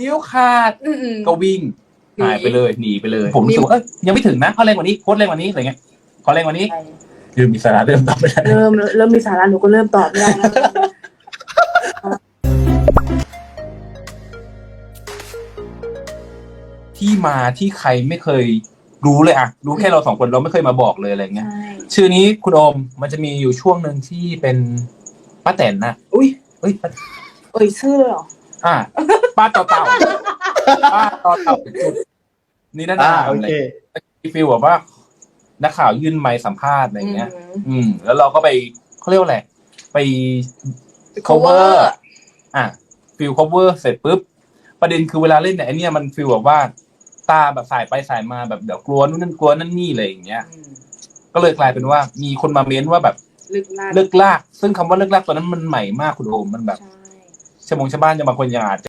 นิ้วขาดอืมอืม ก็วิ่งหนีหายไปเลยหนีไปเลย ผมรู้สึกว่าเอ้ยยังไม่ถึงนะเขาแรงกว่านี้โคตรแรงกว่านี้อะไรเงี้ยขอแรงกว่านี้ใช่คือมีสาระเริ่มตอบไม่ได้ เริ่มเริ่มมีสาระหนูก็เริ่มตอบไม่ได้แล้วที่มาที่ใครไม่เคยรู้เลยอะรู้แค่เราสองคนเราไม่เคยมาบอกเลยอะไรเงี้ย ใช่ชื่อนี้คุณโอมมันจะมีอยู่ช่วงหนึ่งที่เป็นป้าแตนนะอุ้ยเฮ้ยป้าเอ่ยชื่อเลยเหรอ อ่า ป้าเต่าเต่าป้าเต่าเต่าจุดนี่นั่นอ่านะโอเคที่ฟีลแบบว่า นักข่าวยื่นไมค์สัมภาษณ์อะไรเงี้ย อืมอืมแล้วเราก็ไปเขาเรียกว่าอะไรไป cover cover อะฟิล cover เสร็จปุ๊บ ประเด็นคือเวลาเล่นเนี่ยไอเนี่ยมันฟิลแบบว่า ตาแบบสายไปสายมาแบบเดี๋ยวกลัวนู่นนั่นกลัวนั่นนี่อะไรอย่างเงี้ยอืมก็เลยกลายเป็นว่ามีคนมาเม้นว่าแบบลึกลากเลิกลาก ซึ่งคำว่าเลิกลากตอนนั้นมันใหม่มากคุณโอมมันแบบใช่ ชาวมงชาวบ้านจะบางคนยังอาจจะ